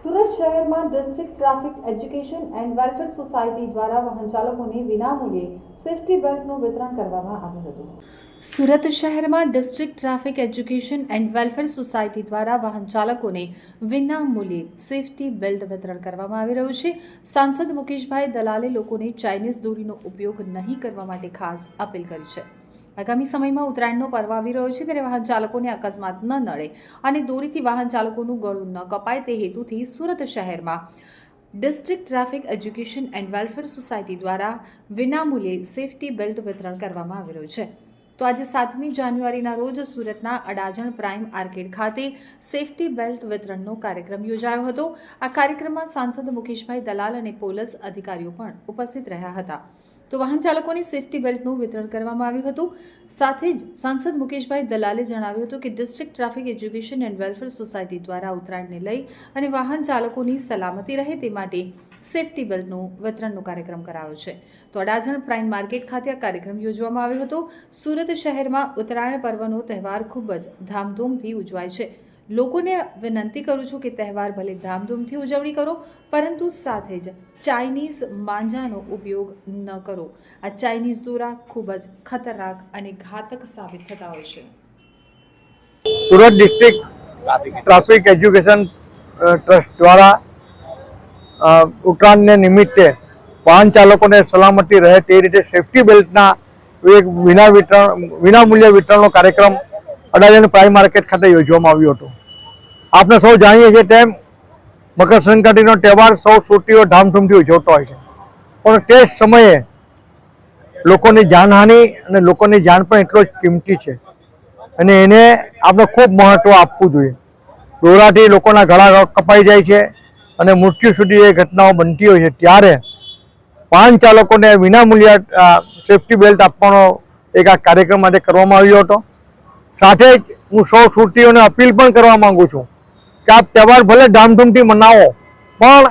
સુરત શહેરમાં district traffic education and welfare society દ્વારા વાહન ચાલકોને વિનામૂલ્યે સેફટી બેલ્ટનું વિતરણ કરવામાં આવ્યું હતું. સુરત શહેરમાં district traffic education and welfare society દ્વારા વાહન ચાલકોને વિનામૂલ્યે સેફટી બેલ્ટ વિતરણ કરવામાં આવી રહ્યું છે. સાંસદ મુકેશભાઈ દલાલે લોકોને ચાઇનીઝ દોરીનો ઉપયોગ નહીં કરવા માટે ખાસ અપીલ કરી છે. આગામી સમયમાં ઉત્તરાયણનો પર્વ આવી રહ્યો છે ત્યારે વાહન ચાલકોને અકસ્માત ન નડે અને દોરીથી વાહન ચાલકોનું ગળું ન કપાય તે હેતુથી સુરત શહેરમાં district traffic education and welfare society દ્વારા વિનામૂલ્યે સેફટી બેલ્ટ વિતરણ કરવામાં આવી રહ્યું છે. તો આજે સાતમી જાન્યુઆરીના રોજ સુરતના અડાજણ પ્રાઇમ આર્કેડ ખાતે સેફટી બેલ્ટ વિતરણનો કાર્યક્રમ યોજાયો હતો. આ કાર્યક્રમમાં સાંસદ મુકેશભાઈ દલાલ અને પોલીસ અધિકારીઓ પણ ઉપસ્થિત રહ્યા હતા. તો વાહન ચાલકોની સેફટી બેલ્ટનું વિતરણ કરવામાં આવ્યું હતું. સાથે જ સાંસદ મુકેશભાઈ દલાલે જણાવ્યું હતું કે district traffic education and welfare society દ્વારા ઉત્તરાયણને લઈ અને વાહન ચાલકોની સલામતી રહે તે માટે સેફટી બેલ્ટનું વિતરણનો કાર્યક્રમ કરાયો છે. તો અડાજણ પ્રાઇમ માર્કેટ ખાતે આ કાર્યક્રમ યોજવામાં આવ્યો હતો. સુરત શહેરમાં ઉત્તરાયણ પર્વનો તહેવાર ખૂબ જ ધામધૂમથી ઉજવાય છે. લોકોને વિનંતી કરું છું કે તહેવાર ભલે ધામધૂમથી ઉજવણી કરો, પરંતુ સાથે જ ચાઇનીઝ માંજાનો ઉપયોગ ન કરો. આ ચાઇનીઝ દોરા ખૂબ જ ખતરનાક અને ઘાતક સાબિત થતા હોય છે. Surat district traffic education trust દ્વારા ઉત્તરાયણને નિમિત્તે વાહન ચાલકોને સલામતી રહે તે રીતે સેફટી બેલ્ટના એક વિના વિતરણ, વિનામૂલ્ય વિતરણનો કાર્યક્રમ અડાજણ પ્રાઇમ માર્કેટ ખાતે યોજવામાં આવ્યો હતો. આપણે સૌ જાણીએ છીએ તેમ મકર સંક્રાંતિનો તહેવાર સૌ સુટીઓ ધામધૂમથી ઉજવતો હોય છે. પણ તે જ સમયે લોકોની જાનહાનિ અને લોકોની જાન પણ એટલો જ કિંમતી છે. અને એને આપણે ખૂબ મહત્ત્વ આપવું જોઈએ. દોરાથી લોકોના ગળા કપાઈ જાય છે અને મૃત્યુ સુધી એ ઘટનાઓ બનતી હોય છે. ત્યારે વાહન ચાલકોને વિનામૂલ્ય સેફટી બેલ્ટ આપવાનો એક આ કાર્યક્રમ માટે કરવામાં આવ્યો હતો. સાથે જ હું સૌ સુટીઓને અપીલ પણ કરવા માગું છું કે આપ તહેવાર ભલે ધામધૂમથી મનાવો, પણ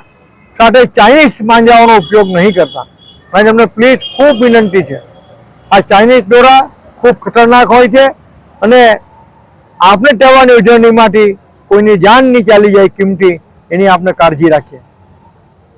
સાથે ચાઇનીઝ માંજાઓનો ઉપયોગ નહીં કરતા. મેં તમને પ્લીઝ ખૂબ વિનંતી છે. આ ચાઇનીઝ દોરા ખૂબ ખતરનાક હોય છે અને આપણે તહેવારની ઉજવણીમાંથી કોઈની જાન નહીં ચાલી જાય કિંમતી, એની આપણે કાળજી રાખીએ.